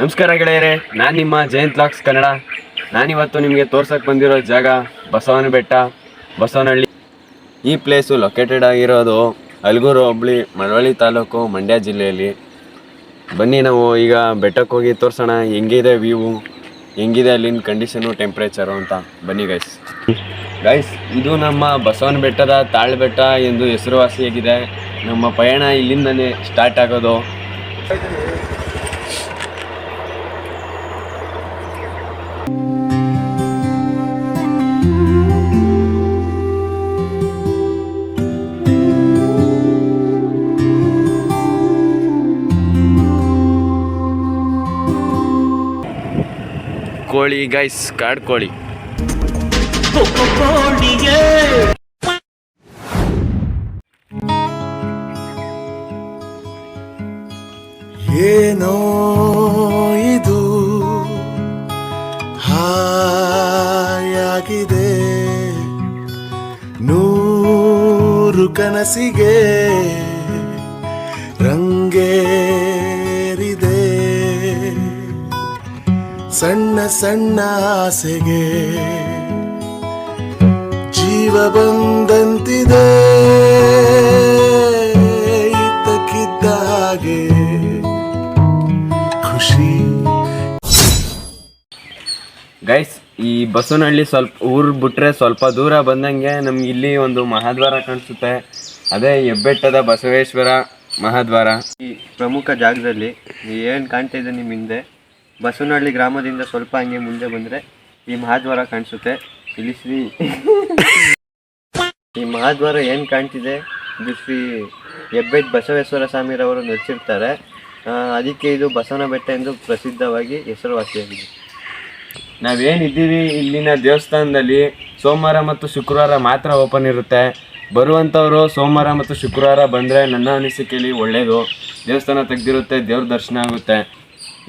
ನಮಸ್ಕಾರ ಗೆಳೆಯರೇ, ನಾನು ನಿಮ್ಮ ಜಯಂತ್ ಲಾಕ್ಸ್ ಕನ್ನಡ. ನಾನಿವತ್ತು ನಿಮಗೆ ತೋರ್ಸಕ್ಕೆ ಬಂದಿರೋ ಜಾಗ ಬಸವನ ಬೆಟ್ಟ ಬಸವನಹಳ್ಳಿ. ಈ ಪ್ಲೇಸು ಲೊಕೇಟೆಡ್ ಆಗಿರೋದು ಅಲ್ಗೂರು ಹೋಬಳಿ, ಮಳವಳ್ಳಿ ತಾಲೂಕು, ಮಂಡ್ಯ ಜಿಲ್ಲೆಯಲ್ಲಿ. ಬನ್ನಿ ನಾವು ಈಗ ಬೆಟ್ಟಕ್ಕೆ ಹೋಗಿ ತೋರಿಸೋಣ, ಹೆಂಗಿದೆ ವ್ಯೂವು ಹೆಂಗಿದೆ ಅಲ್ಲಿನ ಕಂಡೀಷನು ಟೆಂಪ್ರೇಚರು ಅಂತ. ಬನ್ನಿ ಗೈಸ್ ಗೈಸ್ ಇದು ನಮ್ಮ ಬಸವನ ಬೆಟ್ಟದ ತಾಳ್ ಬೆಟ್ಟ ಎಂದು ಹೆಸರುವಾಸಿಯಾಗಿದೆ. ನಮ್ಮ ಪಯಣ ಇಲ್ಲಿಂದನೇ ಸ್ಟಾರ್ಟ್ ಆಗೋದು. ಕೋಳಿ ಗೈಸ್ ಕಾಡು ಕೋಳಿ. ಏನೋ ಇದು ಹಾಯಾಗಿದೆ. ನೂರು ಕನಸಿಗೆ ರಂಗೇರಿದೆ ಸಣ್ಣ ಸಣ್ಣ ಆಸೆಗೆ ಜೀವ ಬಂದಂತಿದೆ. ಇದ್ದಕ್ಕಿದ್ದ ಹಾಗೆ ಖುಷಿ. ಗೈಸ್ ಈ ಬಸವನಹಳ್ಳಿ ಸ್ವಲ್ಪ ಊರು ಬಿಟ್ರೆ ಸ್ವಲ್ಪ ದೂರ ಬಂದಂಗೆ ನಮ್ಗೆ ಇಲ್ಲಿ ಒಂದು ಮಹಾದ್ವಾರ ಕಾಣಿಸುತ್ತೆ. ಅದೇ ಹೆಬ್ಬೆಟ್ಟದ ಬಸವೇಶ್ವರ ಮಹಾದ್ವಾರ. ಈ ಪ್ರಮುಖ ಜಾಗದಲ್ಲಿ ಏನು ಕಾಣ್ತಾ ಇದೆ ನಿಮ್ಮ ಹಿಂದೆ ಬಸವನಹಳ್ಳಿ ಗ್ರಾಮದಿಂದ ಸ್ವಲ್ಪ ಹಂಗೆ ಮುಂದೆ ಬಂದರೆ ಈ ಮಹಾದ್ವಾರ ಕಾಣಿಸುತ್ತೆ. ಇಲ್ಲಿ ಶ್ರೀ ಈ ಮಹಾದ್ವಾರ ಏನು ಕಾಣ್ತಿದೆ? ಇದು ಶ್ರೀ ಹೆಬ್ಬೆಟ್ ಬಸವೇಶ್ವರ ಸ್ವಾಮಿರವರು ರವರು ಆ, ಅದಕ್ಕೆ ಇದು ಬಸವನ ಬೆಟ್ಟ ಎಂದು ಪ್ರಸಿದ್ಧವಾಗಿ ಹೆಸರುವಾಸಿಯಾಗಿದೆ. ನಾವೇನಿದ್ದೀವಿ? ಇಲ್ಲಿನ ದೇವಸ್ಥಾನದಲ್ಲಿ ಸೋಮವಾರ ಮತ್ತು ಶುಕ್ರವಾರ ಮಾತ್ರ ಓಪನ್ ಇರುತ್ತೆ. ಬರುವಂಥವರು ಸೋಮವಾರ ಮತ್ತು ಶುಕ್ರವಾರ ಬಂದರೆ ನನ್ನ ಅನಿಸಿಕೆಯಲ್ಲಿ ಒಳ್ಳೆಯದು ದೇವಸ್ಥಾನ ತೆಗೆದಿರುತ್ತೆ ದೇವ್ರ ದರ್ಶನ ಆಗುತ್ತೆ.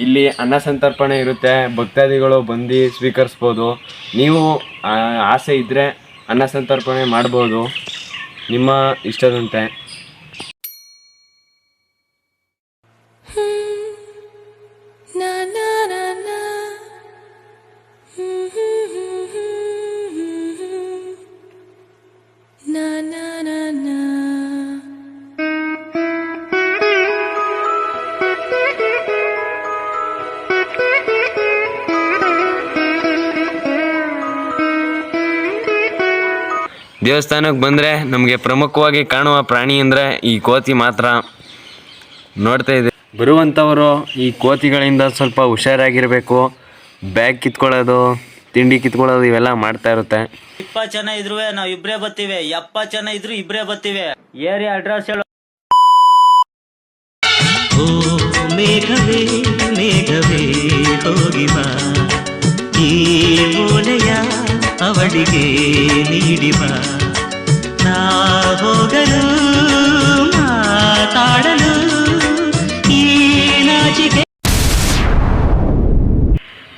ಇಲ್ಲಿ ಅನ್ನ ಸಂತರ್ಪಣೆ ಇರುತ್ತೆ, ಭಕ್ತಾದಿಗಳು ಬಂದು ಸ್ವೀಕರಿಸ್ಬೋದು. ನೀವು ಆಸೆ ಇದ್ದರೆ ಅನ್ನ ಸಂತರ್ಪಣೆ ಮಾಡ್ಬೋದು. ನಿಮ್ಮ ಇಷ್ಟದಂತೆ. ದೇವಸ್ಥಾನಕ್ಕೆ ಬಂದರೆ ನಮಗೆ ಪ್ರಮುಖವಾಗಿ ಕಾಣುವ ಪ್ರಾಣಿ ಅಂದರೆ ಈ ಕೋತಿ ಮಾತ್ರ. ನೋಡ್ತಾ ಇದೆ ಬರುವಂಥವರು ಈ ಕೋತಿಗಳಿಂದ ಸ್ವಲ್ಪ ಹುಷಾರಾಗಿರಬೇಕು. ಬ್ಯಾಗ್ ಕಿತ್ಕೊಳ್ಳೋದು ತಿಂಡಿ ಕಿತ್ಕೊಳ್ಳೋದು ಇವೆಲ್ಲ ಮಾಡ್ತಾ ಇರುತ್ತೆ. ಇಪ್ಪತ್ತು ಜನ ಇದ್ರು ನಾವ್ ಇಬ್ರೇ ಬರ್ತೀವಿ. ಎಪ್ಪ ಜನ ಇದ್ರು ಇಬ್ರೇ ಬರ್ತೀವಿ. ಏರಿಯಾ ಅಡ್ರೆಸ್ ಹೇಳು. ಓ ಮೇಘವೇ ಮೇಘವೇ ಹೋಗಿ ಬಾ. ಈ ಮೂಲೆಯ ಅವಳಿಗೆ ನೀಡಿವ ನಾ ಹೋಗಲು ಮಾತಾಡಲು ಈ ನಾಚಿಕೆ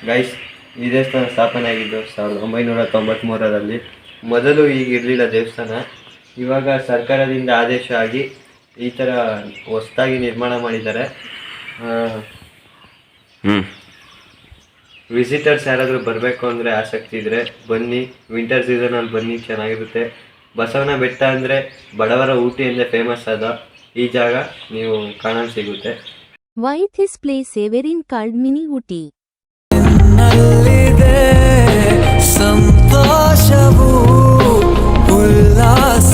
ಗೈಸ್ ಈ ದೇವಸ್ಥಾನ ಸ್ಥಾಪನೆ ಆಗಿದ್ದು ಸಾವಿರದ ಒಂಬೈನೂರ ತೊಂಬತ್ತ್ಮೂರರಲ್ಲಿ ಮೊದಲು ಈಗ ಇರಲಿಲ್ಲ ದೇವಸ್ಥಾನ. ಇವಾಗ ಸರ್ಕಾರದಿಂದ ಆದೇಶ ಆಗಿ ಈ ಥರ ಹೊಸದಾಗಿ ನಿರ್ಮಾಣ ಮಾಡಿದ್ದಾರೆ. ಹ್ಞೂ ವಿಸಿಟರ್ಸ್ ಯಾರಾದರೂ ಬರಬೇಕು ಅಂದರೆ ಆಸಕ್ತಿ ಇದ್ದರೆ ಬನ್ನಿ. ವಿಂಟರ್ ಸೀಸನಲ್ಲಿ ಬನ್ನಿ ಚೆನ್ನಾಗಿರುತ್ತೆ. ಬಸವನ ಬೆಟ್ಟ ಅಂದರೆ ಬಡವರ ಊಟಿ ಎಂದೇ ಫೇಮಸ್ ಆದ ಈ ಜಾಗ ನೀವು ಕಾಣಲು ಸಿಗುತ್ತೆ. Wait this place everyone called mini Ooty ಸಂತೋಷವು ಉಲ್ಲಾಸ